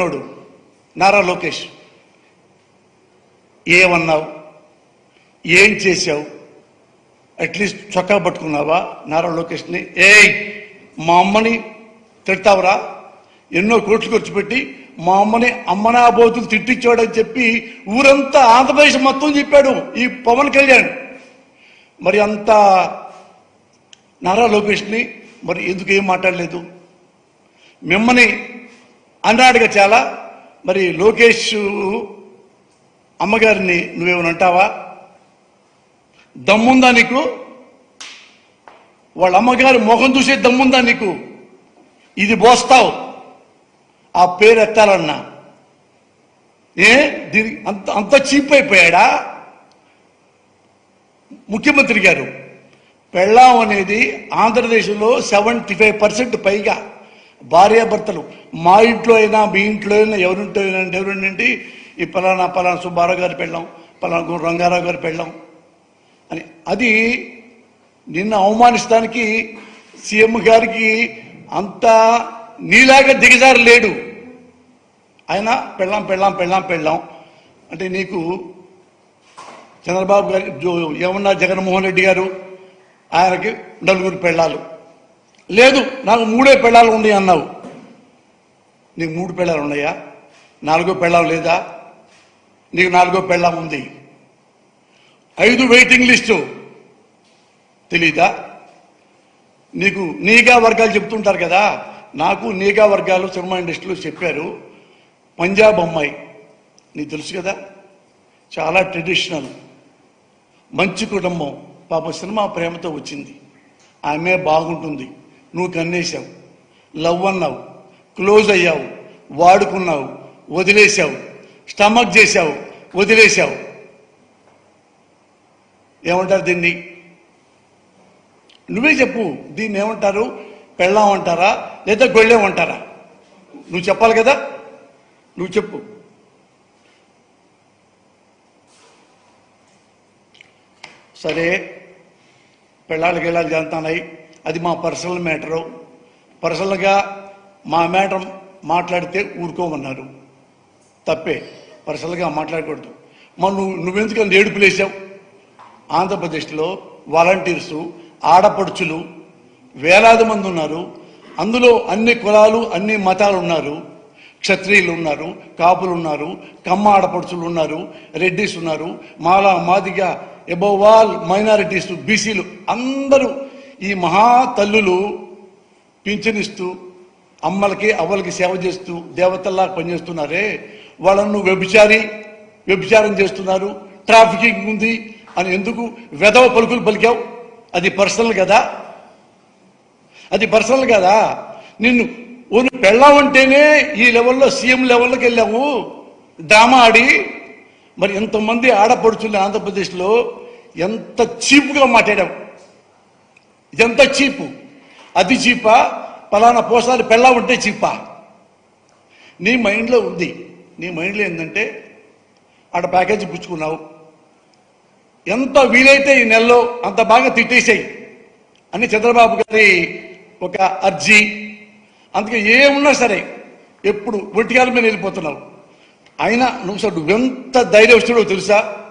Node Nara Lokesh. ఏమన్నావు? ఏం చేశావు? అట్లీస్ట్ చొక్కా పట్టుకున్నావా? నారా లోకేష్ని. ఏయ్ మా అమ్మని తిడతావురా? ఎన్నో కోట్లు ఖర్చు పెట్టి మా అమ్మని అమ్మనా బోతులు తిట్టించాడని చెప్పి ఊరంతా ఆంధ్రప్రదేశ్ మొత్తం చెప్పాడు ఈ పవన్ కళ్యాణ్. మరి అంత నారా లోకేష్ని మరి ఎందుకు ఏం మాట్లాడలేదు? మిమ్మల్ని అన్నాడుగా చాలా. మరి లోకేష్ అమ్మగారిని నువ్వేమని అంటావా? దమ్ముందా నీకు? వాళ్ళ అమ్మగారు ముఖం చూసే దమ్ముందా నీకు? ఇది పోస్తావు ఆ పేరు ఎత్తాలన్నా. ఏ? దీని అంత అంత చీప్ అయిపోయాడా ముఖ్యమంత్రి గారు పెళ్ళాం అనేది ఆంధ్రప్రదేశ్లో సెవెంటీ ఫైవ్ పర్సెంట్ పైగా. భార్యాభర్తలు మా ఇంట్లో అయినా మీ ఇంట్లో అయినా ఎవరింట్లో అయినా ఎవరింటి ఈ పలానా పలానా సుబ్బారావు గారి పెళ్ళాం పలానా రంగారావు గారి పెళ్ళాం అని. అది నిన్న అవమానిస్తానికి సీఎం గారికి అంత నీలాగా దిగజారు లేడు. ఆయన పెళ్ళాం పెళ్ళాం పెళ్ళాం పెళ్ళాం. అంటే నీకు చంద్రబాబు గారి ఏమన్నా జగన్మోహన్ రెడ్డి గారు ఆయనకి నలుగురు పెళ్ళాలు. లేదు నాకు మూడే పెళ్ళాలు ఉన్నాయి అన్నావు. నీకు మూడు పెళ్ళాలు ఉన్నాయా? నాలుగో పెళ్ళాం లేదా? నీకు నాలుగో పెళ్ళాం ఉంది. ఐదు వెయిటింగ్ లిస్టు. తెలీదా? నీకు నీగా వర్గాలు చెప్తుంటారు కదా? నాకు నీగా వర్గాలు సినిమా ఇండస్ట్రీలో చెప్పారు. పంజాబ్ అమ్మాయి. నీకు తెలుసు కదా? చాలా ట్రెడిషనల్. మంచి కుటుంబం. పాప సినిమా ప్రేమతో వచ్చింది. ఆమె బాగుంటుంది. నువ్వు కన్నేశావు. లవ్ అన్నావు. క్లోజ్ అయ్యావు. వాడుకున్నావు. వదిలేశావు. స్టమక్ చేశావు. వదిలేశావు. ఏమంటారు దీన్ని? నువ్వే చెప్పు. దీన్ని ఏమంటారు? పెళ్ళాం అంటారా? లేదా గొళ్ళెం అంటారా? నువ్వు చెప్పాలి కదా? నువ్వు చెప్పు. సరే. పెళ్ళాలి వెళ్ళాలి జరుగుతున్నాయి అది మా పర్సనల్ మ్యాటరు. పర్సనల్గా మా మ్యాటర్ మాట్లాడితే ఊరుకోమన్నారు. తప్పే పర్సనల్గా మాట్లాడకూడదు. మరి నువ్వు నువ్వెందుకు ఏడుపులేసావు ఆంధ్రప్రదేశ్లో వాలంటీర్సు ఆడపడుచులు వేలాది మంది ఉన్నారు. అందులో అన్ని కులాలు అన్ని మతాలు ఉన్నారు. క్షత్రియులు ఉన్నారు కాపులు ఉన్నారు కమ్మ ఆడపడుచులు ఉన్నారు రెడ్డిస్ ఉన్నారు మాలా మాదిగా ఎబోవాల్ మైనారిటీస్ బీసీలు అందరూ ఈ మహా తల్లులు పింఛనిస్తూ అమ్మలకి అవ్వలకి సేవ చేస్తూ దేవతల్లా పనిచేస్తున్నారే? వాళ్ళను వ్యభిచారి వ్యభిచారం చేస్తున్నారు. ట్రాఫికింగ్ ఉంది అని ఎందుకు వెధవ పలుకులు పలికావు? అది పర్సనల్ కదా? అది పర్సనల్ కదా? నిన్ను ఓ నువ్వు పెళ్ళామంటేనే ఈ లెవెల్లో సీఎం లెవెల్లోకి వెళ్ళావు. డ్రామా ఆడి. మరి ఎంతమంది ఆడపడుచుండే ఆంధ్రప్రదేశ్లో ఎంత చీప్గా మాట్లాడావు? ఎంత చీపు. అది చీపా? పలానా పోసారి పెళ్ళా ఉంటే చీపా. నీ మైండ్లో ఉంది. నీ మైండ్లో ఏంటంటే ఆడ ప్యాకేజీ పుచ్చుకున్నావు. ఎంత వీలైతే ఈ నెలలో అంత బాగా తిట్టేసాయి అని చంద్రబాబు గారి ఒక అర్జీ. అందుకే ఏమున్నా సరే ఎప్పుడు ఒంటికాల మీద వెళ్ళిపోతున్నావు. అయినా నువ్వు సార్ నువ్వెంత ధైర్యస్తుడో తెలుసా?